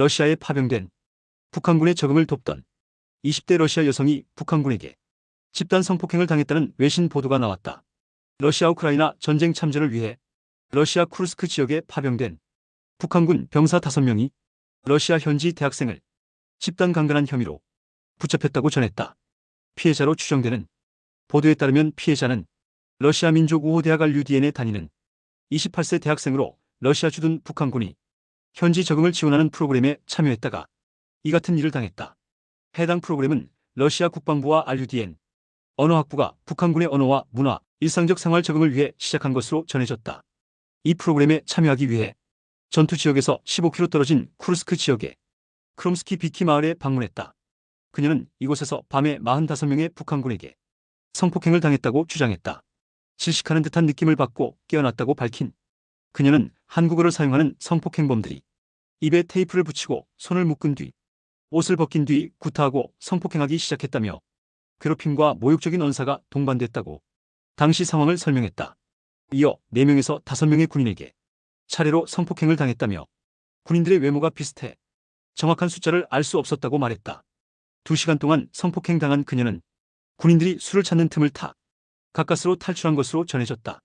러시아에 파병된 북한군의 적응을 돕던 20대 러시아 여성이 북한군에게 집단 성폭행을 당했다는 외신 보도가 나왔다. 러시아 우크라이나 전쟁 참전을 위해 러시아 쿠르스크 지역에 파병된 북한군 병사 5명이 러시아 현지 대학생을 집단 강간한 혐의로 붙잡혔다고 전했다. 피해자로 추정되는 보도에 따르면 피해자는 러시아 민족우호대학 RUDN에 다니는 28세 대학생으로 러시아 주둔 북한군이 현지 적응을 지원하는 프로그램에 참여했다가 이 같은 일을 당했다. 해당 프로그램은 러시아 국방부와 RUDN, 언어학부가 북한군의 언어와 문화, 일상적 생활 적응을 위해 시작한 것으로 전해졌다. 이 프로그램에 참여하기 위해 전투 지역에서 15km 떨어진 쿠르스크 지역의 크롬스키 비키 마을에 방문했다. 그녀는 이곳에서 밤에 45명의 북한군에게 성폭행을 당했다고 주장했다. 질식하는 듯한 느낌을 받고 깨어났다고 밝힌 그녀는 한국어를 사용하는 성폭행범들이 입에 테이프를 붙이고 손을 묶은 뒤 옷을 벗긴 뒤 구타하고 성폭행하기 시작했다며 괴롭힘과 모욕적인 언사가 동반됐다고 당시 상황을 설명했다. 이어 4명에서 5명의 군인에게 차례로 성폭행을 당했다며 군인들의 외모가 비슷해 정확한 숫자를 알 수 없었다고 말했다. 2시간 동안 성폭행 당한 그녀는 군인들이 술을 찾는 틈을 타 가까스로 탈출한 것으로 전해졌다.